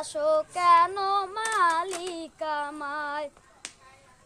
ভালোবাসো কেন মালিক আমায়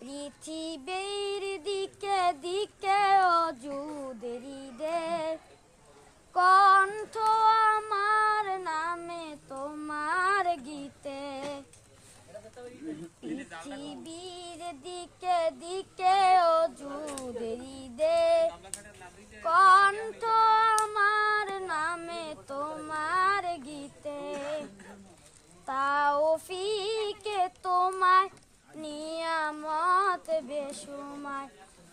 পৃথিবীর দিকে দিকে অজুদেরি দে কণ্ঠ আমার নামে তোমার গীতে। পৃথিবীর দিকে দিকে তাও ফিকে তোমায় নিয়ামত বেশুমায়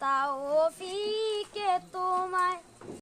তাও ফিকে তোমায়